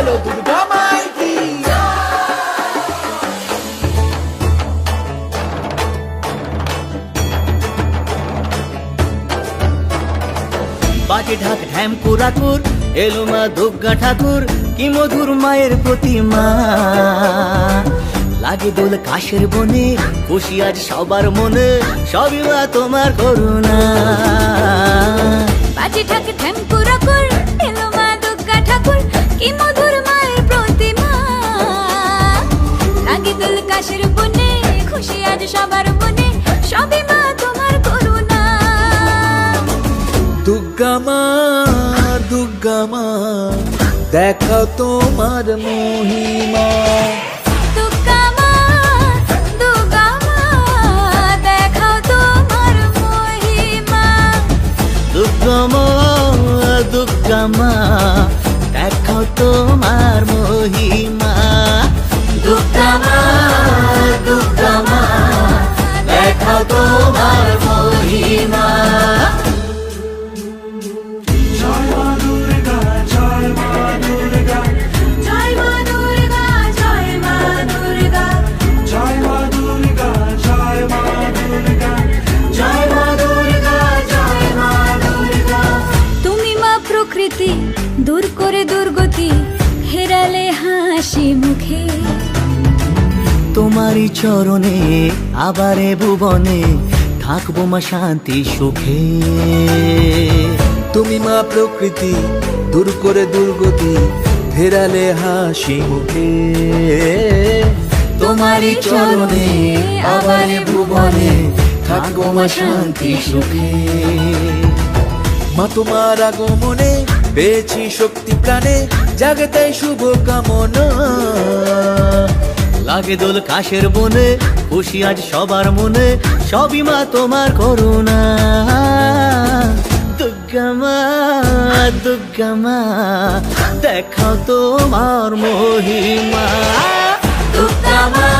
বলো দুর্গা মাই কি বাজে ঢাক ঢ্যাম কুরাকুর এলো মা দুর্গা ঠাকুর, কি মধুর মায়ের প্রতিমা। লাগে দোল কাশের বনে, খুশি আজ সবার মনে, সবই মা তোমার করুণা। দুর্গা দেখা তোমার মহিমা। দুর্গমা দুর্গমা দেখাও তোমার মহিমা। প্রকৃতি দূর করে দুর্গতি, হেরালে হাসি মুখে। তোমারই চরণে, আবারে ভুবনে, থাকব মা শান্তি সুখে। তুমি মা প্রকৃতি, দূর করে দুর্গতি ফেরালে হাসি মুখে। তোমারই চরণে, আবারে ভুবনে, থাকব মা শান্তি সুখে। মা তোমার আগমনে পেয়েছি শক্তি প্রাণে জাগে তাই শুভ কামনা। লাগে দোল কাশের বনে, খুশি আজ সবার মনে, সবই মা তোমার করুণা। দুর্গামা দুর্গামা দেখাও তোমার মহিমা। দুর্গামা